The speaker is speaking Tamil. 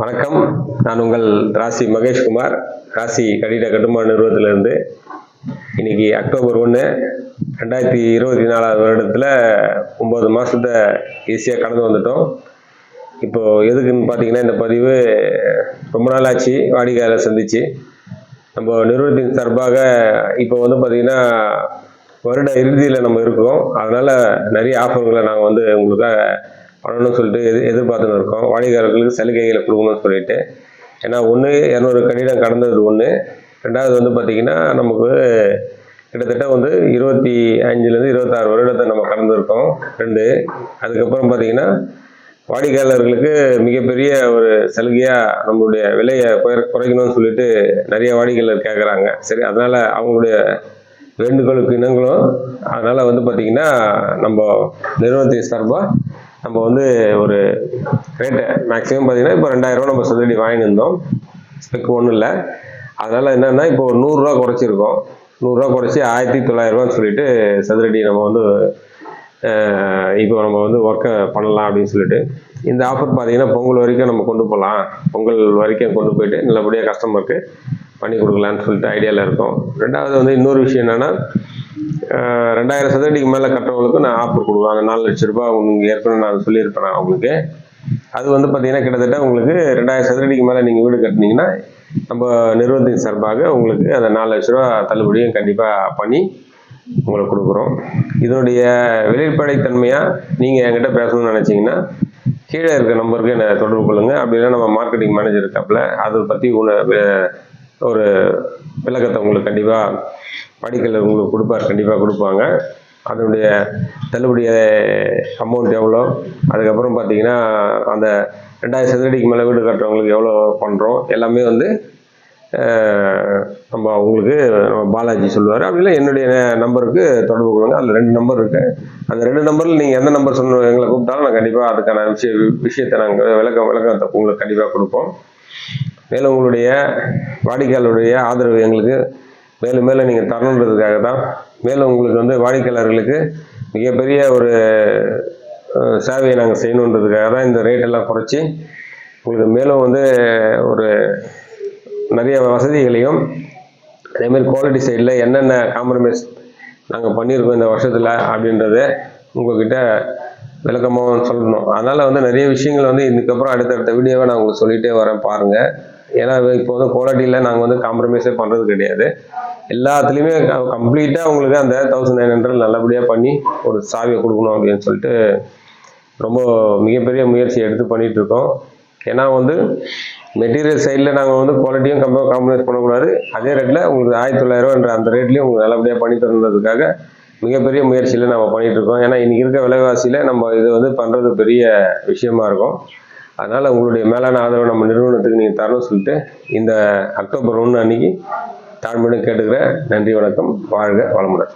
வணக்கம். நான் உங்கள் ராசி மகேஷ்குமார். ராசி கட்டிட கட்டுமான நிறுவனத்திலிருந்து இன்னைக்கு அக்டோபர் ஒன்று ரெண்டாயிரத்தி இருபத்தி நாலாவது வருடத்தில் ஒம்பது மாதத்தை ஈஸியாக கடந்து வந்துட்டோம். இப்போ எதுக்குன்னு பார்த்தீங்கன்னா இந்த பதிவு ரொம்ப நாள் ஆச்சு வாடிக்கையாளர் சந்திச்சு. நம்ம நிறுவனத்தின் சார்பாக இப்போ வந்து பார்த்தீங்கன்னா வருட இறுதியில் நம்ம இருக்கோம். அதனால் நிறைய ஆஃபர்களை நாங்கள் வந்து உங்களுக்காக பண்ணணும்னு சொல்லிட்டு எதிர் எதிர்பார்த்துன்னு இருக்கோம். வாடிக்கையாளர்களுக்கு சலுகைகளை கொடுக்கணும்னு சொல்லிட்டு. ஏன்னா ஒன்று இரநூறு கட்டிடம் கடந்தது ஒன்று ரெண்டாவது வந்து பார்த்திங்கன்னா நமக்கு கிட்டத்தட்ட வந்து இருபத்தி அஞ்சுலேருந்து இருபத்தாறு வருடத்தை நம்ம கடந்திருக்கோம். ரெண்டு அதுக்கப்புறம் பார்த்திங்கன்னா வாடிக்கையாளர்களுக்கு மிகப்பெரிய ஒரு சலுகையாக நம்மளுடைய விலையை குறை குறைக்கணும்னு சொல்லிட்டு நிறைய வாடிக்கையாளர் கேட்குறாங்க சரி அதனால் அவங்களுடைய வேண்டுகோளுக்கு இனங்களும் அதனால் வந்து பார்த்திங்கன்னா நம்ம நிறுவனத்தின் சார்பாக நம்ம வந்து ஒரு ரேட்டு மேக்ஸிமம் பார்த்தீங்கன்னா இப்போ ரெண்டாயிரரூவா நம்ம சதுரடி வாங்கியிருந்தோம். இருந்தோம் ஸ்பெக் ஒன்றும் இல்லை. அதனால் என்னென்னா இப்போ ஒரு நூறுரூவா குறைச்சிருக்கோம். நூறுரூவா குறைச்சி ஆயிரத்தி தொள்ளாயிரரூவான்னு சொல்லிட்டு சதுரடி நம்ம வந்து இப்போ நம்ம வந்து ஒர்க்கை பண்ணலாம் அப்படின்னு சொல்லிட்டு. இந்த ஆஃபர் பார்த்தீங்கன்னா பொங்கல் வரைக்கும் நம்ம கொண்டு போகலாம். பொங்கல் வரைக்கும் கொண்டு போயிட்டு நல்லபடியாக கஸ்டமருக்கு பண்ணி கொடுக்கலான்னு சொல்லிட்டு ஐடியாவில் இருக்கோம். ரெண்டாவது வந்து இன்னொரு விஷயம் என்னென்னா ரெண்டாயிரம் சதுரடிக்கு மேலே கட்டுறவங்களுக்கு நான் ஆஃபர் கொடுவாங்க அந்த நாலு லட்ச ரூபாய் உங்களுக்கு ஏற்கனவே நான் சொல்லியிருப்பேன் நான் உங்களுக்கு. அது வந்து பார்த்தீங்கன்னா கிட்டத்தட்ட உங்களுக்கு ரெண்டாயிரம் சதுரடிக்கு மேலே நீங்கள் வீடு கட்டினீங்கன்னா நம்ம நிறுவனத்தின் சார்பாக உங்களுக்கு அந்த நாலு லட்ச ரூபா தள்ளுபடியும் கண்டிப்பாக பண்ணி உங்களுக்கு கொடுக்குறோம். இதனுடைய வெளிப்படைத்தன்மையாக நீங்கள் என்கிட்ட பேசணும்னு நினச்சிங்கன்னா கீழே இருக்க நம்பருக்கு என்னை தொடர்பு கொள்ளுங்கள் அப்படி இல்லைன்னா நம்ம மார்க்கெட்டிங் மேனேஜர் இருக்காப்புல அதை பற்றி உன ஒரு விளக்கத்தை உங்களுக்கு கண்டிப்பாக படிக்கல உங்களுக்கு கொடுப்பார் கண்டிப்பாக கொடுப்பாங்க. அதனுடைய தள்ளுபடி அமௌண்ட் எவ்வளோ? அதுக்கப்புறம் பார்த்தீங்கன்னா அந்த ரெண்டாயிரம் சதுரடிக்கு மேலே வீடு கட்டுறவங்களுக்கு எவ்வளோ பண்ணுறோம் எல்லாமே வந்து நம்ம உங்களுக்கு நம்ம பாலாஜி சொல்லுவார். அப்படி என்னுடைய நம்பருக்கு தொடர்பு கொள்ளுங்க. அதில் ரெண்டு நம்பர் இருக்குது அந்த ரெண்டு நம்பரில் நீங்கள் எந்த நம்பர் சொன்ன எங்களை கூப்பிட்டாலும் நான் கண்டிப்பாக அதுக்கான விஷய விஷயத்தை நாங்கள் விளக்கம் விளக்கத்தை உங்களுக்கு கண்டிப்பாக கொடுப்போம். மேலும் உங்களுடைய வாடிக்கையாளருடைய ஆதரவு எங்களுக்கு மேலும் மேலும் நீங்கள் தரணுன்றதுக்காக தான் மேலும் உங்களுக்கு வந்து வாடிக்கையாளர்களுக்கு மிகப்பெரிய ஒரு சேவையை நாங்கள் செய்யணுன்றதுக்காக தான் இந்த ரேட்டெல்லாம் குறைச்சி உங்களுக்கு மேலும் வந்து ஒரு நிறைய வசதிகளையும் அதேமாதிரி குவாலிட்டி சைடில் என்னென்ன காம்ப்ரமைஸ் நாங்கள் பண்ணியிருக்கோம் இந்த வருஷத்தில் அப்படின்றத உங்கள்கிட்ட விளக்கமாக சொல்லணும். அதனால் வந்து நிறைய விஷயங்கள் வந்து இதுக்கப்புறம் அடுத்தடுத்த வீடியோவை நான் உங்களுக்கு சொல்லிகிட்டே வரேன் பாருங்கள் ஏன்னா இப்போ வந்து குவாலிட்டியில் நாங்கள் வந்து காம்ப்ரமைஸே பண்ணுறது கிடையாது. எல்லாத்துலேயுமே கம்ப்ளீட்டாக உங்களுக்கு அந்த தௌசண்ட் நைன் ஹண்ட்ரட் நல்லபடியாக பண்ணி ஒரு சாவியை கொடுக்கணும் அப்படின்னு சொல்லிட்டு ரொம்ப மிகப்பெரிய முயற்சி எடுத்து பண்ணிகிட்டு இருக்கோம். ஏன்னா வந்து மெட்டீரியல் சைடில் நாங்கள் வந்து குவாலிட்டியும் கம்ப காம்ப்ரமைஸ் பண்ணக்கூடாது. அதே ரேட்டில் உங்களுக்கு ஆயிரத்தி தொள்ளாயிரரூவான்ற அந்த ரேட்லேயும் உங்களுக்கு நல்லபடியாக பண்ணி தரணுன்றதுக்காக மிகப்பெரிய முயற்சியில் நம்ம பண்ணிகிட்ருக்கோம் இருக்கோம். ஏன்னா இன்றைக்கி இருக்க விலைவாசியில் நம்ம இது வந்து பண்ணுறது பெரிய விஷயமா இருக்கும். அதனால் உங்களுடைய மேலான ஆதரவு நம்ம நிறுவனத்துக்கு நீங்கள் தரணும்னு சொல்லிட்டு இந்த அக்டோபர் ஒன்று அன்னைக்கு தாழ்மையுடன் கேட்டுக்கிறேன். நன்றி வணக்கம். வாழ்க வளமுடன்.